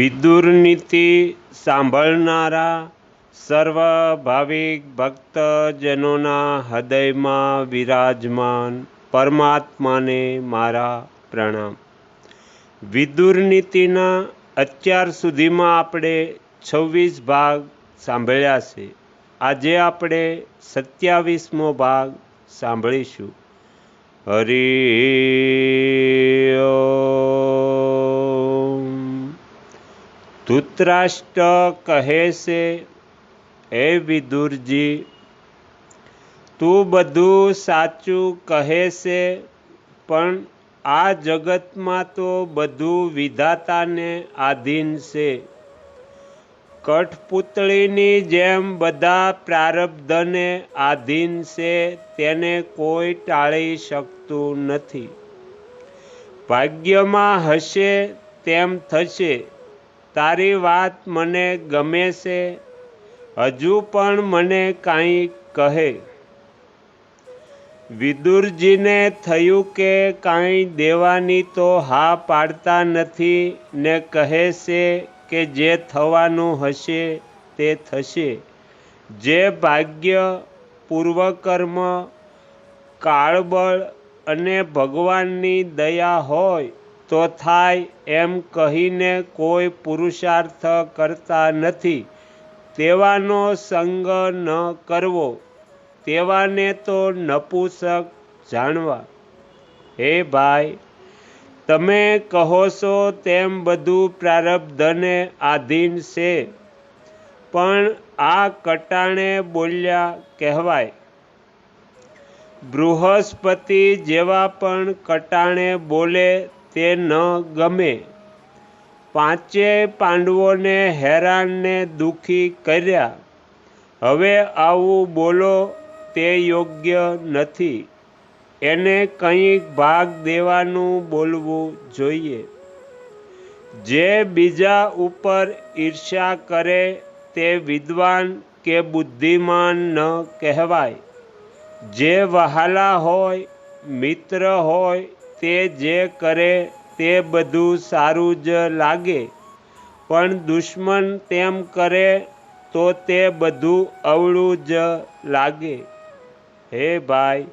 વિદુર નીતિ સાંભળનારા સર્વભાવિક ભક્તજનોના હૃદયમાં વિરાજમાન પરમાત્માને મારા પ્રણામ. વિદુર નીતિના અત્યાર સુધીમાં આપણે છવ્વીસ ભાગ સાંભળ્યા છે. આજે આપણે સત્યાવીસમો ભાગ સાંભળીશું. હરિ ધૃતરાષ્ટ્ર કહે છે, હે વિદુરજી, તું બધું સાચું કહે છે, પણ આ જગતમાં તો બધું વિધાતાને આધીન છે. કઠપૂતળીની જેમ બધા પ્રારબ્ધને આધીન છે, તેને કોઈ ટાળી શકતું નથી. ભાગ્યમાં હશે તેમ થશે. તારી વાત મને ગમે છે, હજુ પણ મને કાંઈ કહે. વિદુરજીને થયું કે કાંઈ દેવાની તો હા પાડતા નથી, ને કહે છે કે જે થવાનું હશે તે થશે. જે ભાગ્ય, પૂર્વકર્મ, કાળબળ અને ભગવાનની દયા હોય તો થાય એમ કહીને કોઈ પુરુષાર્થ કરતા નથી. તેવાનો સંગ ન કરવો. તેવાને તો નપુસક જાણવા. હે ભાઈ, તમે કહો છો તેમ બધું પ્રારબ્ધને આધીન છે. પણ આ કટાણે બોલ્યા કહેવાય. બૃહસ્પતિ જેવા પણ કટાણે બોલે તે ન ગમે. પાંચેય પાંડવોને હેરાનને દુઃખી કર્યા. હવે આવું બોલો તે યોગ્ય નથી. એને કંઈક ભાગ દેવાનું બોલવું જોઈએ. જે બીજા ઉપર ઈર્ષા કરે તે વિદ્વાન કે બુદ્ધિમાન ન કહેવાય. જે વહાલા હોય, મિત્ર હોય તે જે કરે તે બધું સારું જ લાગે. પણ દુશ્મન તેમ કરે તો તે બધું અવળું જ લાગે. હે ભાઈ,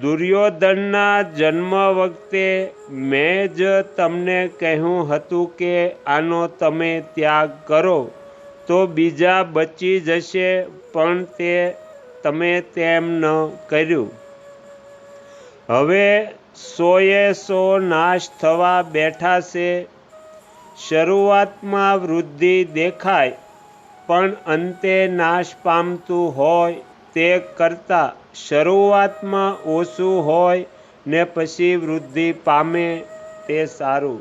દુર્યોધનના જન્મ વખતે મેં જ તમને કહ્યું હતું કે આનો તમે ત્યાગ કરો, તો બીજા બચી જશે પણ તે તમે તેમ ન કર્યું. હવે સોએ સો નાશ થવા બેઠા છે. શરૂઆતમાં વૃદ્ધિ દેખાય, પણ અંતે નાશ પામતું હોય તે કરતાં શરૂઆતમાં ઓછું હોય ને પછી વૃદ્ધિ પામે તે સારું.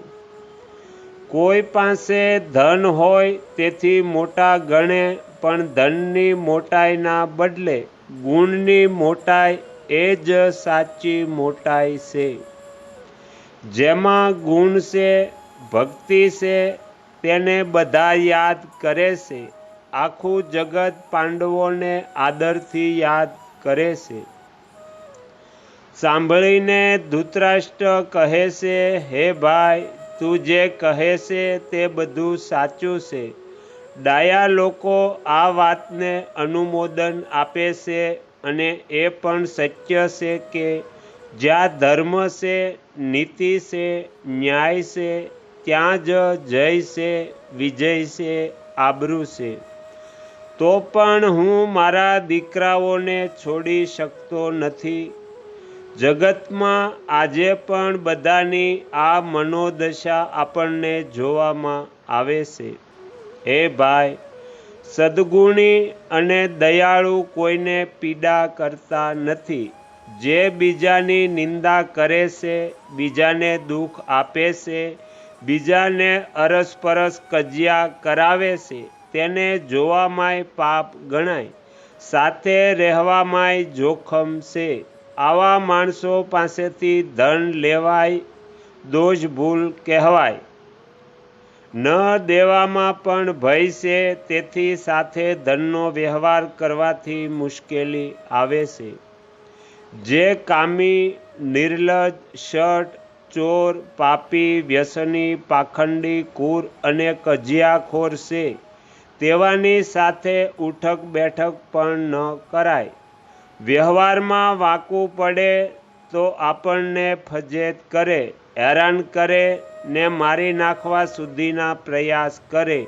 કોઈ પાસે ધન હોય તેથી મોટા ગણે, પણ ધનની મોટાઈના બદલે ગુણની મોટાઈ એ જ સાચી મોટાઈ છે. જેમાં ગુણ છે, ભક્તિ છે, તેને બધા યાદ કરે છે. આખું જગત પાંડવોને આદરથી યાદ કરે છે. સાંભળીને ધૂતરાષ્ટ્ર કહે છે, હે ભાઈ, તું જે કહે છે તે બધું સાચું છે. ડાયા લોકો આ વાતને અનુમોદન આપે છે અને એ પણ સત્ય છે કે જ્યાં ધર્મ છે, નીતિ છે, ન્યાય છે, ત્યાં જ જય છે, વિજય છે, આબરૂ છે. તો પણ હું મારા દીકરાઓને છોડી શકતો નથી. જગતમાં આજે પણ બધાની આ મનોદશા આપણને જોવામાં આવે છે. હે ભાઈ સદગુણી અને દયાળુ કોઈને પીડા કરતા નથી. જે બીજાની નિંદા કરે છે, બીજાને દુઃખ આપે છે, બીજાને અરસપરસ કજિયા કરાવે છે, તેને જોવામાંય પાપ ગણાય, સાથે રહેવામાંય જોખમ છે. આવા માણસો પાસેથી ધન લેવાય, દોષ ભૂલ કહેવાય. ન દેવામાં પણ ભય છે, તેથી સાથે ધનનો વ્યવહાર કરવાથી મુશ્કેલી આવે છે. જે કામી, નિર્લજ, શટ, ચોર, પાપી, વ્યસની, પાખંડી, કુર અને કજિયાખોર છે, તેવાની સાથે ઉઠક બેઠક પણ ન કરાય. વ્યવહારમાં વાંકું પડે તો આપણને ફજેત કરે. હેરાન કરે ને મારી નાખવા સુધીના પ્રયાસ કરે.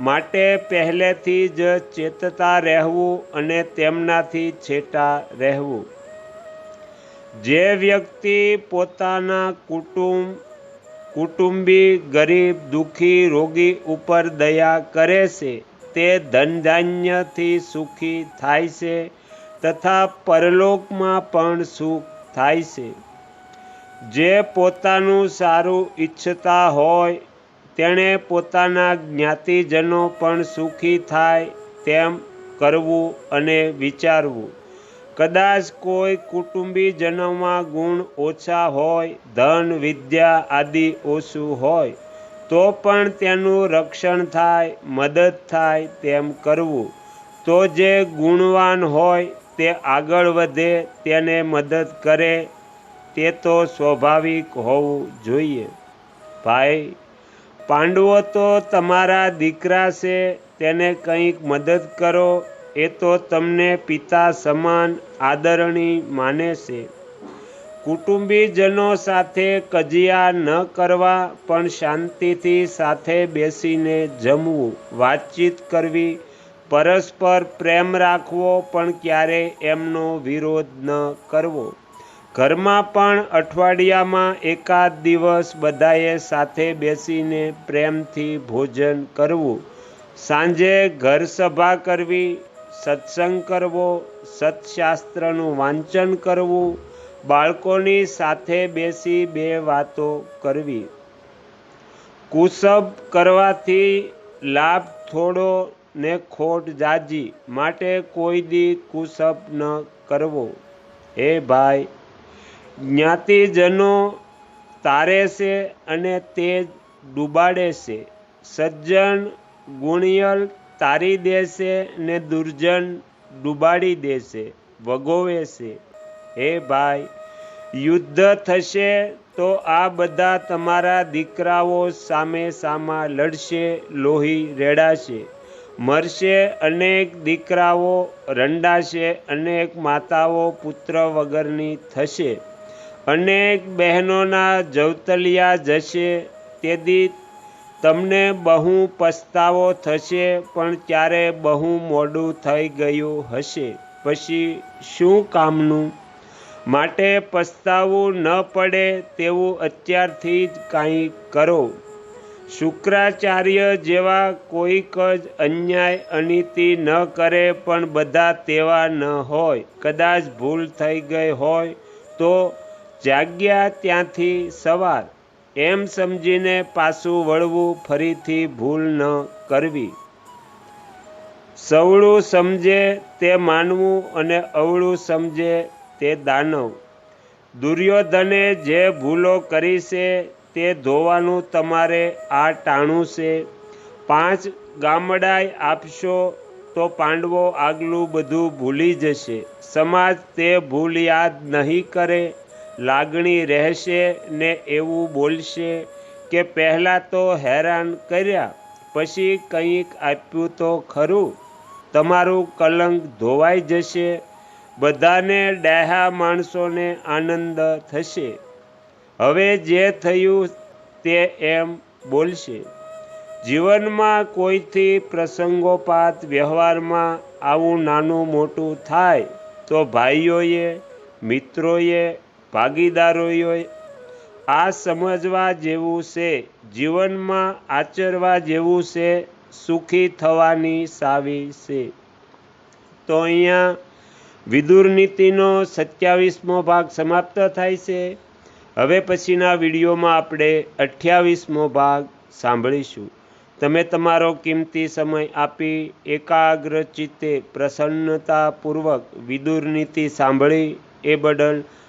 માટે પહેલેથી જ ચેતતા રહેવું અને તેમનાથી છેટા રહેવું. જે વ્યક્તિ પોતાના કુટુંબ, કુટુંબી, ગરીબ, દુઃખી, રોગી ઉપર દયા કરે છે, તે ધનધાન્યથી સુખી થાય છે તથા પરલોકમાં પણ સુખ થાય છે. જે પોતાનું સારું ઈચ્છતા હોય, તેણે પોતાના જ્ઞાતિજનો પણ સુખી થાય તેમ કરવું અને વિચારવું. કદાચ કોઈ કુટુંબીજનોમાં ગુણ ઓછા હોય, ધન, વિદ્યા આદિ ઓછું હોય, તો પણ તેનું રક્ષણ થાય, મદદ થાય તેમ કરવું. તો જે ગુણવાન હોય, તે આગળ વધે, તેને મદદ કરે તે તો સ્વાભાવિક હોવું જોઈએ. ભાઈ, પાંડવો તો તમારા દીકરા છે, તેને કંઈક મદદ કરો, એ તો તમને પિતા સમાન આદરણી માને છે. કુટુંબીજનો સાથે કજિયા ન કરવા, પણ શાંતિથી સાથે બેસીને જમવું, વાતચીત કરવી, પરસ્પર પ્રેમ રાખવો, પણ ક્યારે એમનો વિરોધ ન કરવો. ઘરમાં પણ અઠવાડિયામાં એકાદ દિવસ બધાએ સાથે બેસીને પ્રેમથી ભોજન કરવું. સાંજે ઘર સભા કરવી, સત્સંગ કરવો, સત્શાસ્ત્રનું વાંચન કરવું, બાળકોની સાથે બેસી બે વાતો કરવી. કુસબ કરવાથી લાભ થોડો ને ખોટ જાજી, માટે કોઈ દી કુસબ ન કરવો. હે ભાઈ જ્ઞાતિજનો તારે છે અને તે ડૂબાડે છે. સજ્જન ગુણિયલ તારી દેશે ને દુર્જન ડૂબાડી દેશે વગોવે છે. હે ભાઈ, યુદ્ધ થશે તો આ બધા તમારા દીકરાઓ સામે સામા લડશે, લોહી રેડાશે. મરશે અનેક દીકરાઓ, રંડાશે અનેક માતાઓ પુત્ર વગરની થશે. અનેક બહેનોના જવતલિયા જશે તેથી તમને બહુ પસ્તાવો થશે, પણ ત્યારે બહુ મોડું થઈ ગયું હશે? પછી શું કામનું? માટે પસ્તાવું ન પડે તેવું અત્યારથી જ કાંઈ કરો. શુક્રાચાર્ય જેવા કોઈક જ અન્યાય, અનીતિ ન કરે પણ બધા તેવા ન હોય. કદાચ ભૂલ થઈ ગઈ હોય તો જાગ્યા ત્યાંથી સવાર. એમ સમજીને પાછું વળવું ફરીથી ભૂલ ન કરવી. સવળું સમજે તે માનવું અને અવળું સમજે તે દાનવ. દુર્યોધને જે ભૂલો કરી છે તે ધોવાનું તમારે આ ટાણું છે. પાંચ ગામડાય આપશો તો પાંડવો આગલું બધું ભૂલી જશે. સમાજ તે ભૂલ યાદ નહીં કરે લાગણી રહેશે ને એવું બોલશે કે પહેલાં તો હેરાન કર્યા, પછી કંઈક આપ્યું તો ખરું. તમારું કલંક ધોવાઈ જશે, બધાને ડાહા માણસોને આનંદ થશે. હવે જે થયું તે એમ બોલશે. જીવનમાં કોઈથી પ્રસંગોપાત વ્યવહારમાં આવું નાનું મોટું થાય, તો ભાઈઓએ, મિત્રોએ ભાગીદારોએ આ સમજવા જેવું છે, જીવનમાં આચરવા જેવું છે, સુખી થવાની સાવી છે. તો અહીંયા વિદુર નીતિનો સત્યાવીસમો ભાગ સમાપ્ત થાય છે. હવે પછીના વિડીયોમાં આપણે અઠ્યાવીસમો ભાગ સાંભળીશું. તમે તમારો કિંમતી સમય આપી એકાગ્રચિત્તે પ્રસન્નતાપૂર્વક વિદુર નીતિ સાંભળી એ બદલ